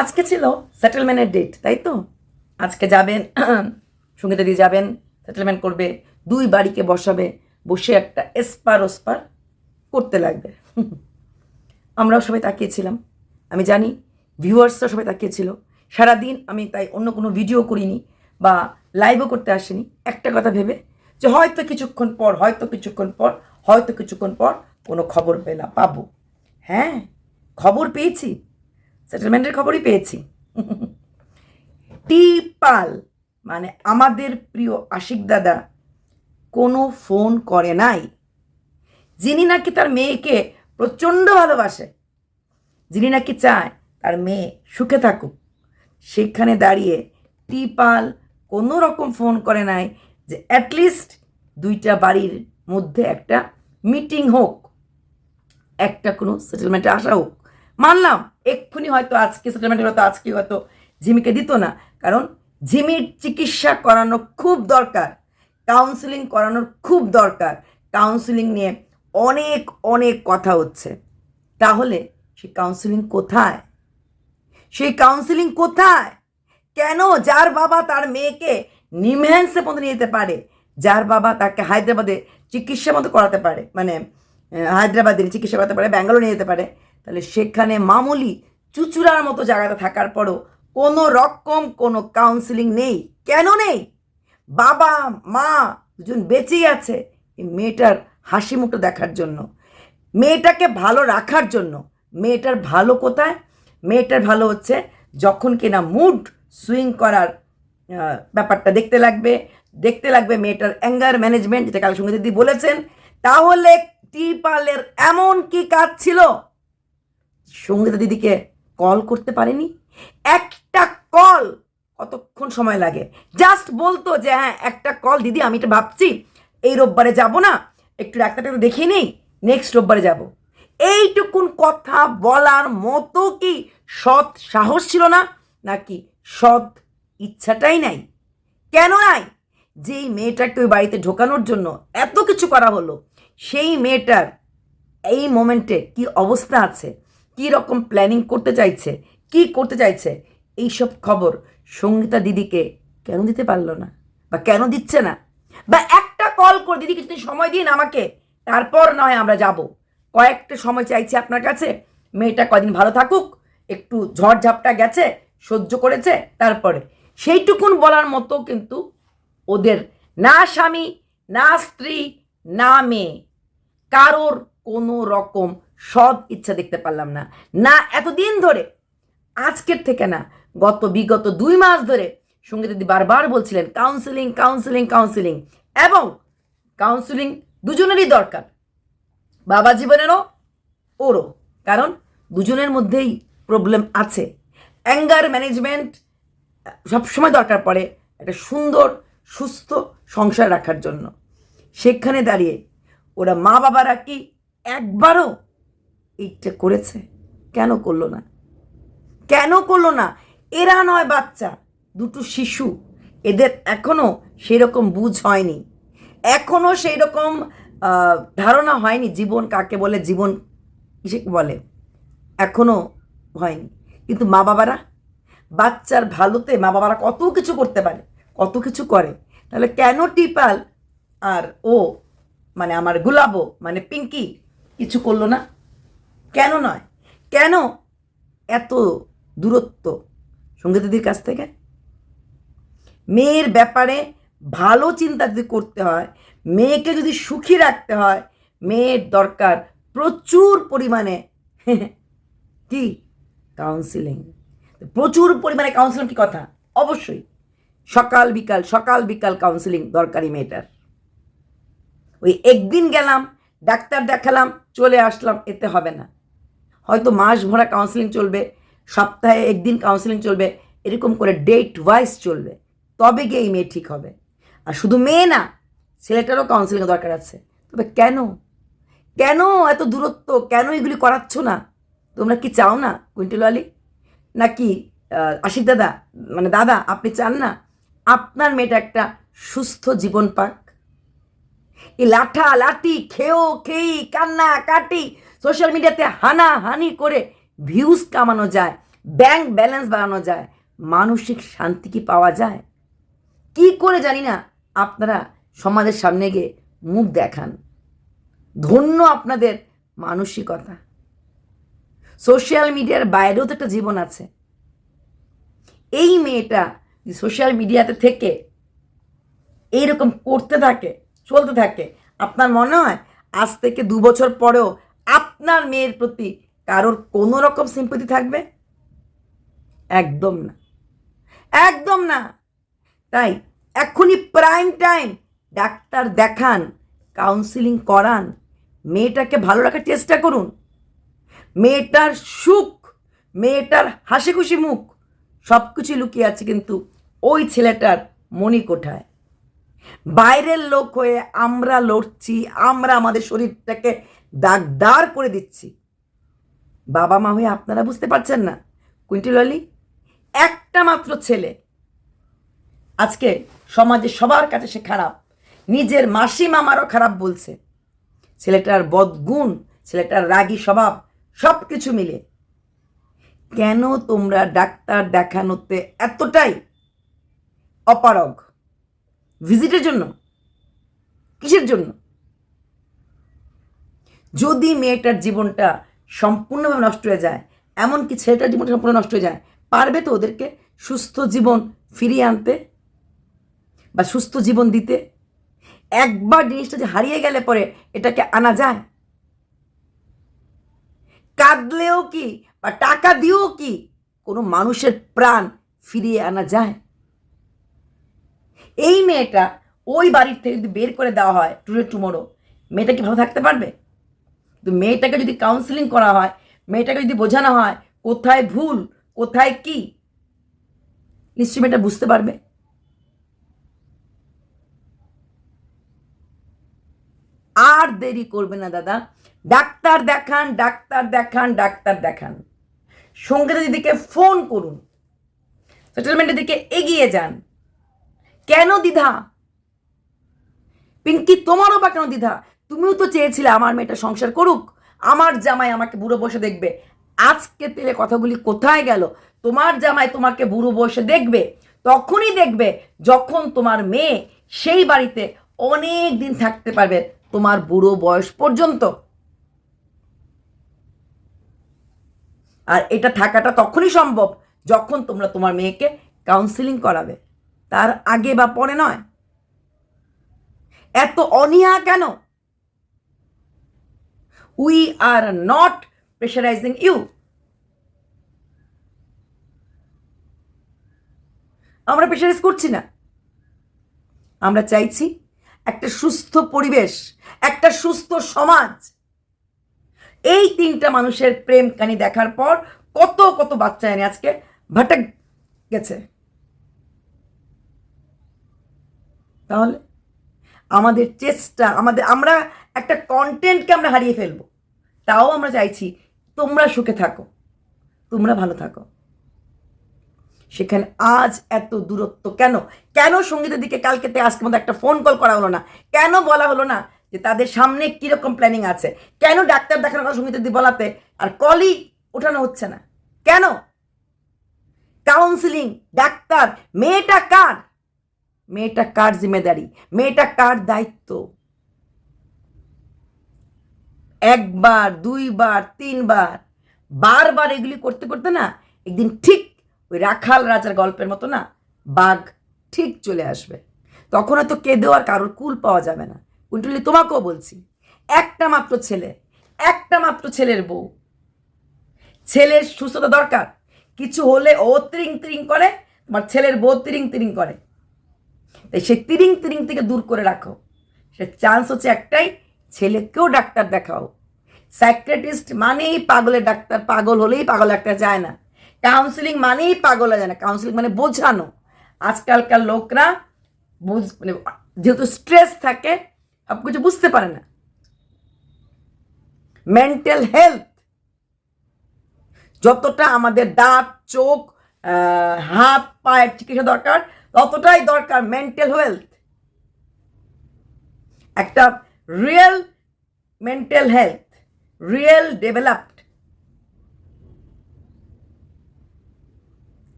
আজকে ছিল সেটেলমেন্টের ডেট তাই তো? আজকে যাবেন, সঙ্গীতা দিয়ে যাবেন সেটেলমেন্ট করবে, দুই বাড়িকে বসাবে, বসে একটা এসপার ওসপার করতে লাগবে। আমরাও সবাই তাকিয়েছিলাম। আমি জানি ভিউয়ার্সরা সবাই তাকিয়েছিল। সারাদিন আমি তাই অন্য কোনো ভিডিও করিনি বা লাইভও করতে আসিনি। একটা কথা ভেবে যে হয়তো কিছুক্ষণ পর, হয়তো কিছুক্ষণ পর, হয়তো কিছুক্ষণ পর কোনো খবর পেলাম, পাবো। হ্যাঁ খবর পেয়েছি। সেটেলমেন্টের খবরই পেয়েছি। টি পাল মানে আমাদের প্রিয় আশিক দাদা, কোনো ফোন করে নাই। যিনি নাকি তার মেয়েকে প্রচণ্ড ভালোবাসে, যিনি নাকি চায় তার মেয়ে সুখে থাকুক, সেখানে দাঁড়িয়ে টিপাল কোনো রকম ফোন করে নাই যে অ্যাটলিস্ট দুইটা বাড়ির মধ্যে একটা মিটিং হোক, একটা কোনো সেটেলমেন্টে আসা হোক। মানলাম। এক্ষুনি হয়তো আজকে সেটেলমেন্ট হয়তো আজকে হয়তো ঝিমিকে দিত না। কারণ ঝিমির চিকিৎসা করানো খুব দরকার কাউন্সিলিং করানোর খুব দরকার। কাউন্সিলিং নিয়ে অনেক অনেক কথা হচ্ছে। তাহলে সেই কাউন্সিলিং কোথায়? সেই কাউন্সিলিং কোথায়? কেন যার বাবা তার মেয়েকে নিমহ্যান্সে পর্যন্ত নিয়ে যেতে পারে? যার বাবা তাকে হায়দ্রাবাদে চিকিৎসা মতো করাতে পারে মানে হায়দ্রাবাদে চিকিৎসা করাতে পারে, ব্যাঙ্গালোর নিয়ে যেতে পারে। তাহলে সেখানে মামুলি চুচুড়ার মতো জায়গাতে থাকার পরও কোনো রকম কোনো কাউন্সিলিং নেই। কেন নেই? বাবা, মা দুজন বেঁচেই আছে এই মেয়েটার হাসি মুখটা দেখার জন্য। মেয়েটাকে ভালো রাখার জন্য। মেয়েটার ভালো কোথায়? মেয়েটার ভালো হচ্ছে যখন কিনা মুড সুইং করার ব্যাপারটা দেখতে লাগবে। দেখতে লাগবে মেয়েটার অ্যাঙ্গার ম্যানেজমেন্ট যেটা কাল সংগীত দিদি বলেছেন। তাহলে টিপালের এমন কি কাজ ছিল? সঙ্গীতা দিদিকে কল করতে পারেনি? একটা কল কতক্ষণ সময় লাগে? জাস্ট বলতো যে হ্যাঁ একটা কল দিদি, আমি এটা ভাবছি। এই রোববারে যাব না। একটু ডাক্তারটাকে দেখিয়ে নেই। নেক্সট রোববারে যাব। এইটুকুন কথা বলার মতো কি সৎ সাহস ছিল না? নাকি সৎ ইচ্ছাটাই নাই? কেন নাই? যেই মেয়েটাকে ওই বাড়িতে ঢোকানোর জন্য এত কিছু করা হলো, সেই মেয়েটার এই মোমেন্টে কি অবস্থা আছে? কি রকম প্ল্যানিং করতে চাইছে? কি করতে চাইছে? এইসব খবর সঙ্গীতা দিদিকে কেন দিতে পারল না? বা কেন দিচ্ছে না? বা একটা কল করে, দিদি, কিছুদিন সময় দিন আমাকে। তারপর নয় আমরা যাব। কয়েকটা সময় চাইছি আপনার কাছে। মেয়েটা কদিন ভালো থাকুক, একটু ঝড়ঝাপটা গেছে, সহ্য করেছে, তারপরে। সেইটুকুন বলার মতো কিন্তু ওদের না স্বামী, না স্ত্রী, না মেয়ে, কারোর কোনো রকম সৎ ইচ্ছা দেখতে পারলাম না। না, এতদিন ধরে, আজকের থেকে না, গত বিগত দুই মাস ধরে সংগীত দিদি বারবার বলছিলেন কাউন্সিলিং কাউন্সিলিং কাউন্সিলিং এবং কাউন্সিলিং দুজনেরই দরকার, বাবা জীবনেরও, ওরও। কারণ দুজনের মধ্যেই প্রবলেম আছে। অ্যাঙ্গার ম্যানেজমেন্ট সবসময় দরকার পড়ে একটা সুন্দর, সুস্থ সংসার রাখার জন্য। সেখানে দাঁড়িয়ে ওরা মা বাবারা কি একবারও এইটা করেছে? কেন করল না? কেন করল না? এরা নয় বাচ্চা, দুটো শিশু। এদের এখনও সেই রকম বুঝ হয়নি। এখনও সেই রকম ধারণা হয়নি জীবন কাকে বলে, জীবন কিসে বলে? এখনও হয়নি। কিন্তু মা বাবারা, বাচ্চার ভালোতে মা বাবারা কত কিছু করতে পারে, কত কিছু করে। তাহলে কেন টিপাল আর ও মানে আমার গুলাবো মানে পিঙ্কি, কিছু করল না? কেন নয়? কেন এত দূরত্ব সংগীত দিদির কাছ থেকে? মেয়ের ব্যাপারে ভালো চিন্তা যদি করতে হয়, মেয়েকে যদি সুখী রাখতে হয়, মেয়ের দরকার প্রচুর পরিমাণে কি? কাউন্সিলিং প্রচুর পরিমাণে কাউন্সিলিং কি কথা? অবশ্যই। সকাল বিকাল সকাল বিকাল কাউন্সিলিং দরকারি মেয়েটার। ওই একদিন গেলাম, ডাক্তার দেখালাম, চলে আসলাম, এতে হবে না। হয়তো মাস ভরা কাউন্সিলিং চলবে, সপ্তাহে একদিন কাউন্সিলিং চলবে, এরকম করে ডেট ওয়াইজ চলবে। তবে গিয়ে এই মেয়ে ঠিক হবে। আর শুধু মেয়ে না, ছেলেটারও কাউন্সিলিং দরকার আছে। তবে কেন? কেন এত দূরত্ব? কেন এগুলি করাচ্ছ না? তোমরা কি চাও না কুইন্টেল আলী নাকি আশিক দাদা মানে দাদা, আপনি চান না আপনার মেয়েটা একটা সুস্থ জীবন পাক? এই লাঠা, লাঠি, খেও, খেই, কান্না, কাটি সোশ্যাল মিডিয়াতে হানা হানি করে ভিউজ কামানো যায় ব্যাংক ব্যালেন্স বাড়ানো যায়, মানসিক শান্তি কি পাওয়া যায়? কি করে জানি না আপনারা সমাজের সামনে গিয়ে মুখ দেখান। ধন্য আপনাদের মানসিকতা। সোশ্যাল মিডিয়ার বাইরেও তো একটা জীবন আছে। এই মেয়েটা সোশ্যাল মিডিয়াতে থেকে এইরকম করতে থাকে, চলতে থাকে, আপনার মনে হয় আজ থেকে দু বছর পরেও আপনার মেয়ের প্রতি কারোর কোনো রকম সিম্পতি থাকবে? একদম না। একদম না। তাই এখনই প্রাইম টাইম ডাক্তার দেখান কাউন্সিলিং করান, মেয়েটাকে ভালো রাখার চেষ্টা করুন। মেয়েটার সুখ, মেয়েটার হাসি খুশি মুখ সব কিছু লুকিয়ে আছে কিন্তু ওই ছেলেটার মনি কোঠায় বাইরের লোক হয়ে আমরা লড়ছি, আমরা আমাদের শরীরটাকে দাগদার করে দিচ্ছি। বাবা মা হয়ে আপনারা বুঝতে পারছেন না। কুইন্টিল অলি একটা মাত্র ছেলে। আজকে সমাজে সবার কাছে সে খারাপ। নিজের মাসি মামারও খারাপ বলছে। ছেলেটার বদগুণ, ছেলেটার রাগী স্বভাব সব কিছু মিলে। কেন তোমরা ডাক্তার দেখানোতে এতটাই অপারগ? ভিজিটের জন্য? কিসের জন্য? যদি মেয়েটার জীবনটা সম্পূর্ণভাবে নষ্ট হয়ে যায়, এমনকি ছেলেটার জীবনটা সম্পূর্ণ নষ্ট হয়ে যায়, পারবে তো ওদেরকে সুস্থ জীবন ফিরিয়ে আনতে বা সুস্থ জীবন দিতে? একবার জিনিসটা যে হারিয়ে গেলে পরে এটাকে আনা যায়? কাঁদলেও কি বা টাকা দিয়েও কি কোনো মানুষের প্রাণ ফিরিয়ে আনা যায়? এই মেয়েটা ওই বাড়ির থেকে যদি বের করে দেওয়া হয় টুডে টুমোরো, মেয়েটা কি ভালো থাকতে পারবে? তো মেয়েটাকে যদি কাউন্সিলিং করা হয়, মেয়েটাকে যদি বোঝানো হয়, কোথায় ভুল, কোথায় কি, নিশ্চয়ই মেয়েটা বুঝতে পারবে। আর দেরি করবে না দাদা। ডাক্তার দেখান ডাক্তার দেখান ডাক্তার দেখান। সঙ্গীতা দিদিকে ফোন করুন। সেটেলমেন্টের দিকে এগিয়ে যান। কেন দ্বিধা? পিঙ্কি, তোমারও বা কেন দ্বিধা? তুমিও তো চেয়েছিলে আমার মেয়েটা সংসার করুক। আমার জামাই আমাকে বুড়ো বসে দেখবে। আজকে তেলে কথাগুলি কোথায় গেল? তোমার জামাই তোমাকে বুড়ো বসে দেখবে, তখনই দেখবে যখন তোমার মেয়ে সেই বাড়িতে অনেক দিন থাকতে পারবে তোমার বুড়ো বয়স পর্যন্ত। আর এটা থাকাটা তখনই সম্ভব যখন তোমরা তোমার মেয়েকে কাউন্সিলিং করাবে। তার আগে বা পরে নয়। এত অনিয়া কেন? We are not pressurising you আমরা প্রেশারাইজ করছি না। আমরা চাইছি একটা সুস্থ পরিবেশ, একটা সুস্থ সমাজ। এই তিনটা মানুষের প্রেম কানি দেখার পর কত কত বাচ্চা এনে আজকে ভাটাক গেছে। তাহলে আমাদের চেষ্টা, আমাদের, আমরা একটা কন্টেন্টকে আমরা হারিয়ে ফেলব। তাও আমরা চাইছি তোমরা সুখে থাকো, তোমরা ভালো থাকো। সেখানে আজ এত দূরত্ব কেন? কেন সঙ্গীতের দিকে কালকে আজকে মধ্যে একটা ফোন কল করা হলো না? কেন বলা হলো না যে তাদের সামনে কীরকম প্ল্যানিং আছে? কেন ডাক্তার দেখানোর কথা সঙ্গীতের দিকে বলাতে? আর কলই ওঠানো হচ্ছে না। কেন? কাউন্সিলিং ডাক্তার, মেয়েটা কার? মেয়েটা কার জিম্মেদারি? মেয়েটা কার দায়িত্ব? একবার, দুইবার, তিনবার, বারবার এগুলি করতে করতে না একদিন ঠিক ওই রাখাল রাজার গল্পের মতো না বাঘ ঠিক চলে আসবে। তখন হয়তো কেঁদেও আর কারোর কুল পাওয়া যাবে না। কুন্টুলি তোমাকেও বলছি, একটা মাত্র ছেলে, একটা মাত্র ছেলের বউ। ছেলের সুস্থতা দরকার। কিছু হলে ও ত্রিং ত্রিং করে, তোমার ছেলের বউ তিরিং তিরিং করে। তাই সেই তিরিং তিরিং থেকে দূর করে রাখো। সে চান্স হচ্ছে একটাই ছেলেকেও ডাক্তার দেখাও। সাইক্রেটিস্ট মানেই পাগলের ডাক্তার, পাগল হলেই পাগল, একটা যায় না। কাউন্সিলিং মানেই পাগল যায় না। কাউন্সিলিং মানে বোঝানো। আজকালকার লোকরা বুঝ মানে যেহেতু স্ট্রেস থাকে সব কিছু বুঝতে পারে না। মেন্টাল হেলথ যতটা আমাদের দাঁত, চোখ হাত, পায়ের চিকিৎসা দরকার, ততটাই দরকার মেন্টাল হেলথ একটা real mental health real developed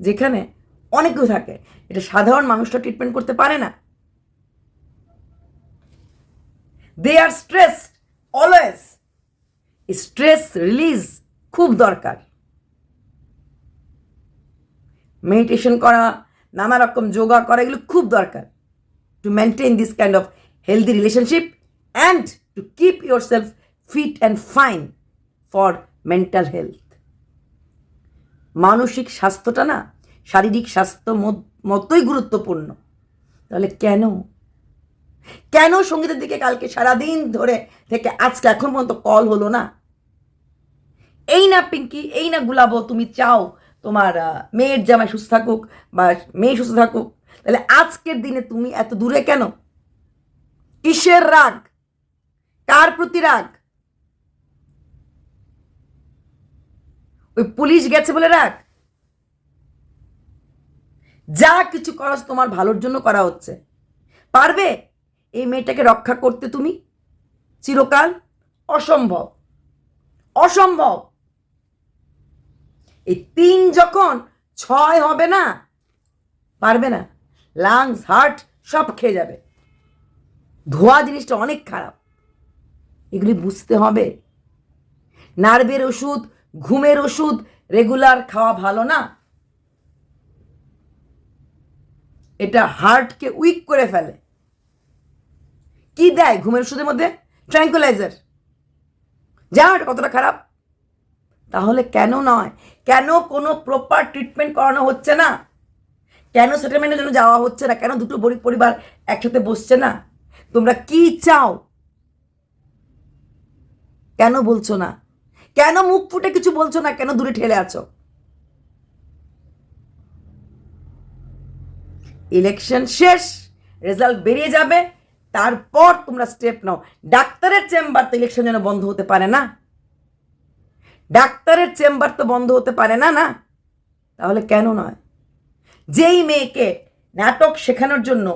যেখানে অনেক কিছু থাকে, এটা সাধারণ মানুষটা ট্রিটমেন্ট করতে পারে না। They are stress always stress release খুব দরকার। মেডিটেশন করা, নানা রকম যোগা করা, এগুলো খুব দরকার। To maintain this kind of healthy relationship and to keep yourself fit and fine for mental health মানসিক স্বাস্থ্যটা না শারীরিক স্বাস্থ্য মত- মতোই গুরুত্বপূর্ণ। তাহলে কেন? কেন সঙ্গীতের দিকে কালকে সারাদিন ধরে থেকে আজকে এখন পর্যন্ত কল হলো না? এই না পিঙ্কি, এই না গুলাবো, তুমি চাও তোমার মেয়ের জামাই সুস্থ থাকুক বা মেয়ে সুস্থ থাকুক। তাহলে আজকের দিনে তুমি এত দূরে কেন? কিসের রাগ? কার প্রতি রাগ? ওই পুলিশ গেছে বলে রাগ? যা কিছু করছ তোমার ভালোর জন্য করা হচ্ছে। পারবে? এই মেয়েটাকে রক্ষা করতে তুমি? চিরকাল অসম্ভব। অসম্ভব। এই তিন যখন ছয় হবে না, পারবে না। লাংস হার্ট সব খেয়ে যাবে। ধোয়া জিনিসটা অনেক খারাপ। এগুলি বুঝতে হবে। নার্ভের ওষুধ, ঘুমের ওষুধ রেগুলার খাওয়া ভালো না। এটা হার্টকে উইক করে ফেলে। কি দেয় ঘুমের ওষুধের মধ্যে? ট্র্যাঙ্কুলাইজার যা কতটা খারাপ? তাহলে কেন নয়? কেন কোনো প্রপার ট্রিটমেন্ট করানো হচ্ছে না? কেন সেটেলমেন্টের জন্য যাওয়া হচ্ছে না? কেন দুটো গরিব পরিবার একসাথে বসছে না? তোমরা কি চাও? কেন বলছো না? কেন মুখ ফুটে কিছু বলছো না? কেন দূরে ঠেলে আছো? ইলেকশন শেষ, রেজাল্ট বেরিয়ে যাবে, তারপর তোমরা স্টেপ নাও। ডাক্তারের চেম্বার তো ইলেকশন যেন বন্ধ হতে পারে না? ডাক্তারের চেম্বার তো বন্ধ হতে পারে না না? তাহলে কেন নয়? যেই মেয়েকে নাটক শেখানোর জন্য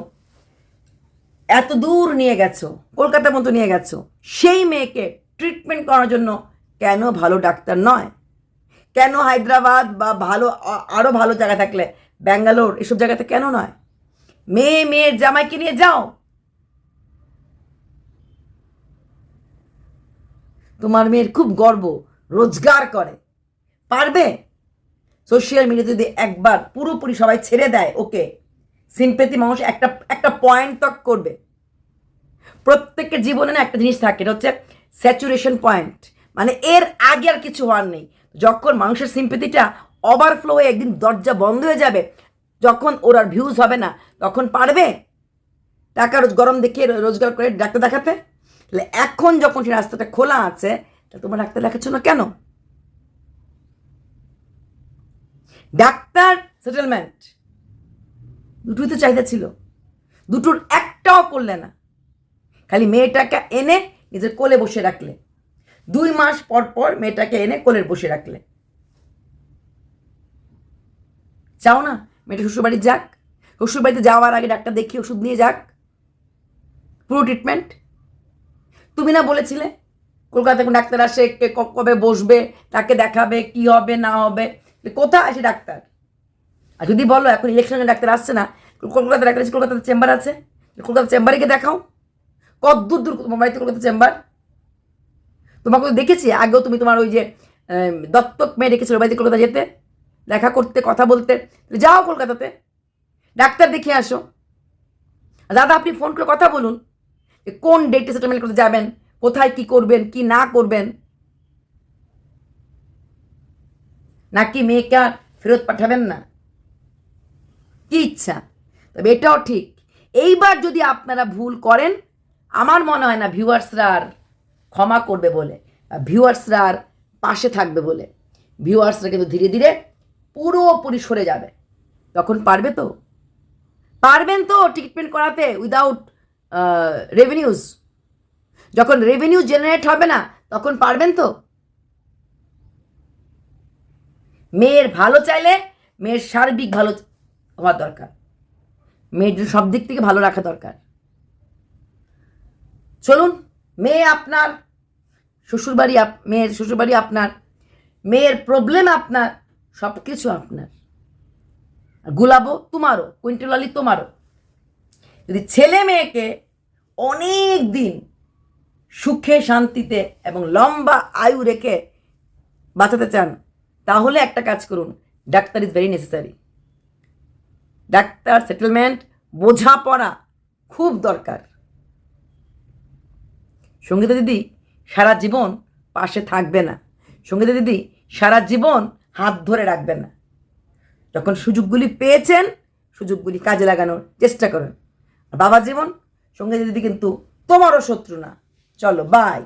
এত দূর নিয়ে গেছো, কলকাতার মতো নিয়ে গেছো, সেই মেয়েকে ট্রিটমেন্ট করার জন্য কেন ভালো ডাক্তার নয়? কেন হায়দ্রাবাদ বা ভালো আরও ভালো জায়গা থাকলে ব্যাঙ্গালোর এসব জায়গাতে কেন নয়? মেয়ে মেয়ের জামাইকে নিয়ে যাও। তোমার মেয়ের খুব গর্ব, রোজগার করে। পারবে? সোশ্যাল মিডিয়া যদি একবার পুরোপুরি সবাই ছেড়ে দেয় ওকে সিম্পেথি মানুষ একটা একটা পয়েন্ট তক করবে। প্রত্যেকের জীবনে না একটা জিনিস থাকে, এটা হচ্ছে স্যাচুরেশন পয়েন্ট। মানে এর আগে আর কিছু হওয়ার নেই। যখন মানুষের সিম্পেথিটা ওভারফ্লো হয়ে একদিন দরজা বন্ধ হয়ে যাবে, যখন ওর আর ভিউজ হবে না, তখন পারবে? টাকা রোজ গরম দেখিয়ে রো- রোজগার করে ডাক্তার দেখাতে? তাহলে এখন যখন সেই রাস্তাটা খোলা আছে, তা তোমার ডাক্তার দেখাচ্ছ না কেন? ডাক্তার সেটেলমেন্ট দুটোই তো চাহিদা ছিল। দুটোর একটাও করলে না। খালি মেয়েটাকে এনে নিজের কোলে বসে রাখলে। দুই মাস পর পর মেয়েটাকে এনে কোলের বসে রাখলে। চাও না, মেয়েটা শ্বশুরবাড়ি যাক। শ্বশুরবাড়িতে যাওয়ার আগে ডাক্তার দেখিয়ে ওষুধ নিয়ে যাক। পুরো ট্রিটমেন্ট তুমি না বলেছিলে, কলকাতায় কোন ডাক্তার আসে, কে কবে বসবে, তাকে দেখাবে, কি হবে, না হবে। কোথায় আসে ডাক্তার? আর যদি বলো, এখন ইলেকশনের ডাক্তার আসছে না কলকাতা ডাক্তার আছে কলকাতাতে চেম্বার আছে, কলকাতার চেম্বারে গিয়ে দেখাও। কত দূর তোমার বাড়িতে কলকাতা চেম্বার? তোমাকে তো দেখেছি, আগেও তুমি তোমার ওই যে দত্তক মেয়ে রেখেছিল বাড়িতে কলকাতা যেতে। দেখা করতে, কথা বলতে। যাও কলকাতাতে। ডাক্তার দেখিয়ে আসো। দাদা, আপনি ফোন করে কথা বলুন যে কোন ডেটে সেটেলমেন্ট করতে যাবেন, কোথায় কি করবেন, কি না করবেন। নাকি মেয়েকে আর ফেরত পাঠাবেন না? কি ইচ্ছা? তবে এটাও ঠিক। এইবার যদি আপনারা ভুল করেন আমার মনে হয় না ভিউয়ার্সরা আর ক্ষমা করবে বলে ভিউয়ার্সরা আর পাশে থাকবে বলে। ভিউয়ার্সরা কিন্তু ধীরে ধীরে পুরোপুরি সরে যাবে। তখন পারবে তো? পারবেন তো ট্রিটমেন্ট করাতে উইদাউট রেভিনিউজ যখন রেভিনিউ জেনারেট হবে না, তখন পারবেন তো? মেয়ের ভালো চাইলে মেয়ের সার্বিক ভালো হওয়া দরকার। মেয়ের সব দিক থেকে ভালো রাখা দরকার। চলুন, মেয়ে আপনার, শ্বশুরবাড়ি আপ, মেয়ের শ্বশুরবাড়ি আপনার, মেয়ের প্রবলেম আপনার সব কিছু আপনার গুলাবো তোমারও কুইন্টল আলী তোমারও। যদি ছেলে মেয়েকে অনেক দিন সুখে, শান্তিতে এবং লম্বা আয়ু রেখে বাঁচাতে চান, তাহলে একটা কাজ করুন, doctor is very necessary doctor settlement বোঝাপড়া খুব দরকার। সঙ্গীতা দিদি সারা জীবন পাশে থাকবে না। সঙ্গীতা দিদি সারা জীবন হাত ধরে রাখবে না। যখন সুযোগগুলি পেয়েছেন, সুযোগগুলি কাজে লাগানোর চেষ্টা করেন। বাবা জীবন সঙ্গীতা দিদি কিন্তু তোমারও শত্রু না। চলো বাই